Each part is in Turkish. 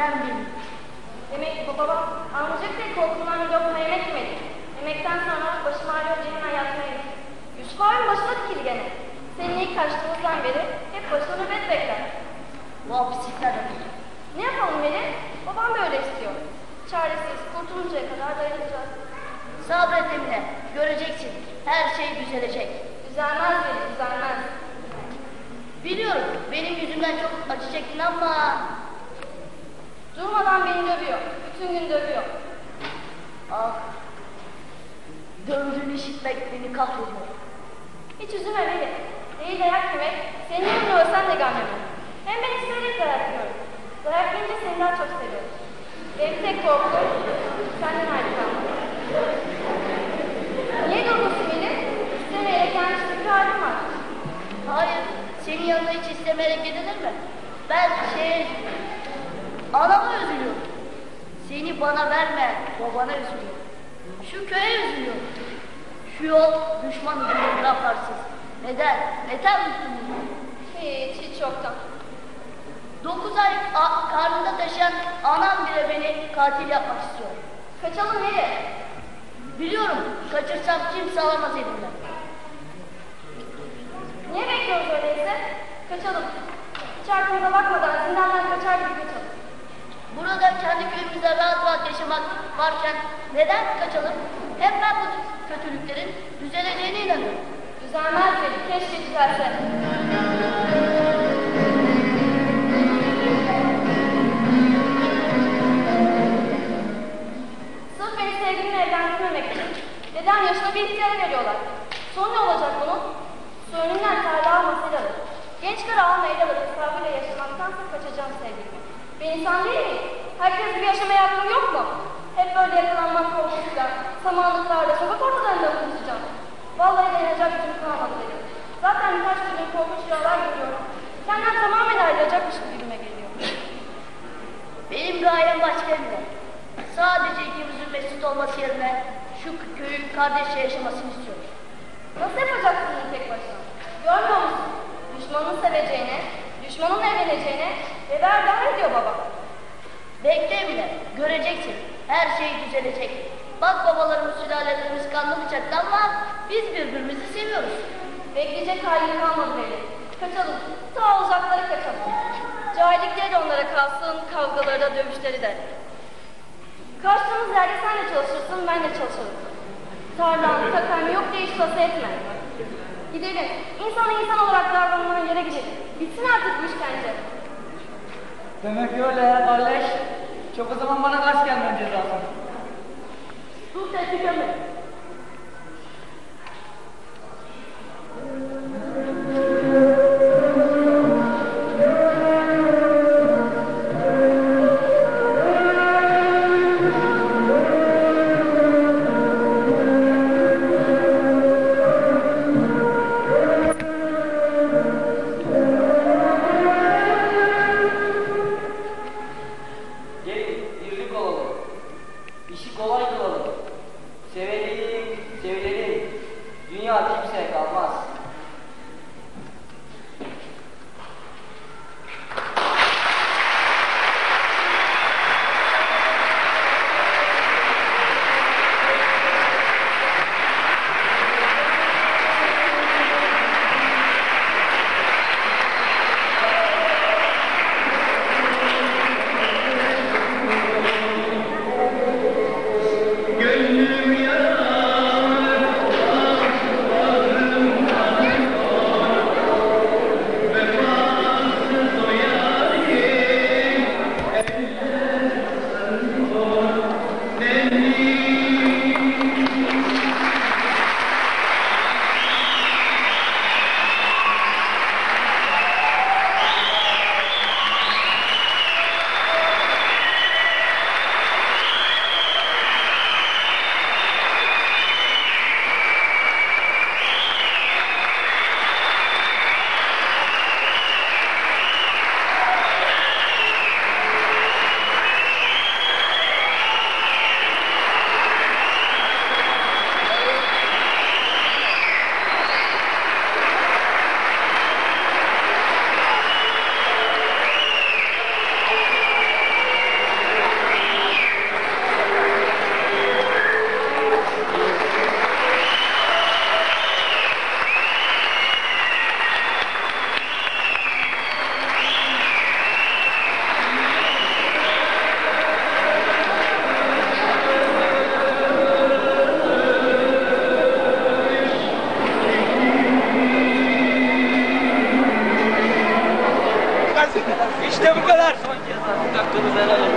ölen bilir. Demek babam amcık diye korkundan bir lokma yemek yemedi. Yemekten sonra başım ağrıyor Cemil'e yatmaya gitti. Yusuf abim başına dikildi gene. Senin ilk kaçtığımızdan beri hep başına nöbet bekler. Bu hapislikler. Ne yapalım Melih? Babam böyle istiyor. Çaresiz, kurtuluncaya kadar dayanacağız. Sabret Emine, göreceksin. Her şey düzelecek. Düzelmez Melih, düzelmez. Biliyorum, benim yüzümden çok acı çektin ama Durmadan beni dövüyor. Bütün gün dövüyor. Ah, dövdüğünü işitmek beni kahrediyor. Hiç üzülme Veli. Değil dayak yemek, senin yerine ölsem de gam yemem. Hem ben isteyerek dayak yiyorum. Dayak yiyince seni daha çok seviyorum. Benim tek korkum senden ayrı kalmak. Niye durgunsun Veli? İstemeyerek gelmiş bir halim var. Hayır, senin yanına hiç istemeyerek gidilir mi? Ben şey... Anama üzülüyorum. Seni bana verme, babana üzülüyorum. Şu köye üzülüyorum. Şu yol düşman üzülüyor laflarsız. Neden? Neden üzülüyorum? Hiç, hiç yoktan. Dokuz ay karnında taşıyan anam bile beni katil yapmak istiyor. Kaçalım nereye? Biliyorum, kaçırsam kimse alamaz elimden. Varken neden kaçalım? Hem ben bu kötülüklerin düzeleceğine inanıyorum. Düzelmez Veli, keşke düzelse. Sırf beni sevgilimle evlendirmemek için neden yaşına bir ihtiyar veriyorlar? Son ne olacak bunun? Söğünümden tarla almasıyla alır. Genç karı alma el alır hesabıyla yaşamaktansa kaçacağım sevgilime. Ben insan değil miyim? Herkes gibi yaşamaya hakkım yok mu? Hep böyle yakalanmak korkusuyla, samanlıklarla, sokak ortalarında mı konuşacağım? Vallahi dayanacak gücüm kalmadı benim. Zaten birkaç gündür korkunç rüyalar görüyorum. Senden tamamen ayrılacakmış gibime geliyor. Benim gayem başka bile. Sadece ikimizin mesut olması yerine şu köyün kardeşçe yaşamasını istiyorum. Her şey düzelecek. Bak babalarımız, sülalelerimiz kanlı bıçaklı ama biz birbirimizi seviyoruz. Bekleyecek halin kalmadı benim. Kaçalım, ta uzaklara kaçalım. Cahillikleri de onlara kalsın, kavgaları da dövüşleri de. Kaçtığımız yerde sen de çalışırsın, ben de çalışırım. Tarlan, takan yok diye iş bası etme. Gidelim, insana insan olarak davranılan yere gidelim. Bitsin artık bu işkence. Demek öyle kardeş. Çok o zaman bana kaç gelmen cezası. Dur tehdit etme. Do you?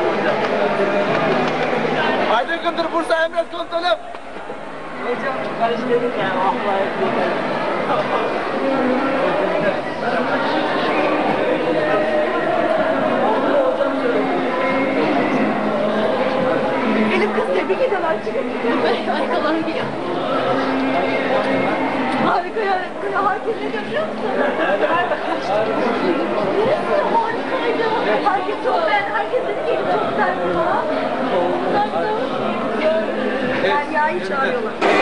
Hocam. Aydın Bursa Emret Komutanım. Hocam karıştırdık ya. Elif kız tebrik ediyorlar. Arkalarını giyiyor. Harika ya. Herkes ne görüyor musun? Harikaydı. Herkes çok beğendi. Herkes dedi ki çok güzel bir falan. Bunlar da Derya'yı çağırıyorlar.